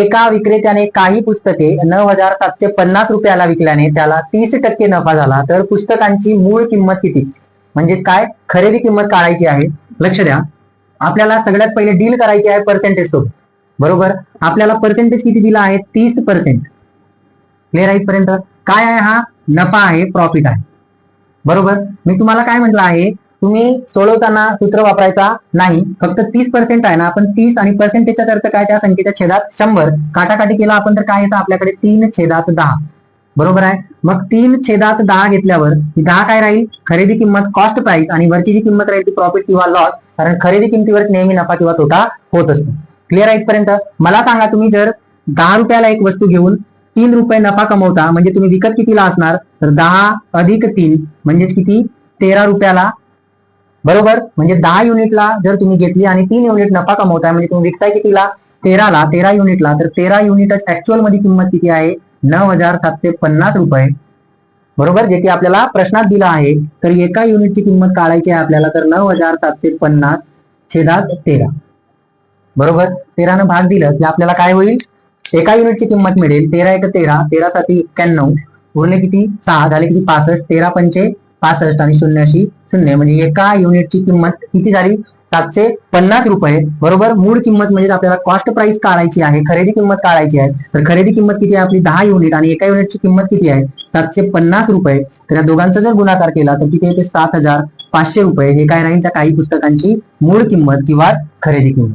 एका विक्रेत्याने काही पुस्तके नऊ हजार सातशे पन्नास रुपयाला विकल्याने त्याला तीस टक्के नफा झाला. तर पुस्तकांची मूळ किंमत किती? म्हणजे काय? खरेदी किंमत काढायची आहे. लक्ष द्या. आपल्याला सगळ्यात पहिले डील करायची आहे पर्सेंटेज सोबत. बरोबर? आपल्याला पर्सेंटेज किती दिला आहे? तीस पर्सेंट क्लिअर आहे काय आहे हा? नफा आहे प्रॉफिट आहे. बरोबर? मी तुम्हाला काय म्हटलं आहे? तुम्ही सोडवताना सूत्र वापरायचा नाही. फक्त तीस पर्सेंट आहे ना. आपण तीस आणि पर्सेंटेजचा अर्थ काय? त्या संख्येच्या छेदात शंभर. काटाकाटी केला आपण तर काय येतं? आपल्याकडे तीन छेदात दहा. बरोबर आहे? मग तीन छेदात दहा घेतल्यावर दहा काय राहील? खरेदी किंमत कॉस्ट प्राइस आणि वरची जी किंमत राहील ती प्रॉफिट किंवा लॉस कारण खरेदी किमतीवर नेहमी नफा किंवा तोटा होत असतो. क्लिअर आहे इथपर्यंत? मला सांगा तुम्ही जर दहा रुपयाला एक वस्तू घेऊन तीन रुपये नफा कमवता म्हणजे तुम्ही विकत कितीला असणार? तर दहा अधिक तीन म्हणजेच किती? तेरा रुपयाला बरोबर? म्हणजे दहा युनिटला जर तुम्ही घेतली आणि तीन युनिट नफा कमवताय म्हणजे तुम्ही विकताय कितीला? तेराला. तेरा युनिटला तर तेरा युनिट ऍक्च्युअलमध्ये किंमत किती आहे? नऊ हजार सातशे पन्नास रुपये. बरोबर? जे की आपल्याला प्रश्नात दिला आहे. तर एका युनिटची किंमत काढायची आहे आपल्याला तर नऊ हजार सातशे पन्नास छेदात तेरा. बरोबर? तेरानं भाग दिलं की आपल्याला काय होईल? एका युनिटची किंमत मिळेल. तेरा एक तेरा. तेरा साती एक्क्याण्णव. उरले किती? सहा. झाले किती? पासष्ट. तेरा पंचे पासष्ट आणि शून्यशी शून्य म्हणजे एका युनिटची किंमत किती झाली? सातशे पन्नास रुपये. बरोबर? मूळ किंमत म्हणजे आपल्याला कॉस्ट प्राइस काढायची आहे खरेदी किंमत काढायची आहे. तर खरेदी किंमत किती आहे आपली? दहा युनिट आणि एका युनिटची किंमत किती आहे? सातशे पन्नास रुपये. तर या दोघांचा जर गुणाकार केला तर किती येते सात हजार पाचशे रुपये. हे काय राहील? त्या काही पुस्तकांची मूळ किंमत किंवा खरेदी किंमत.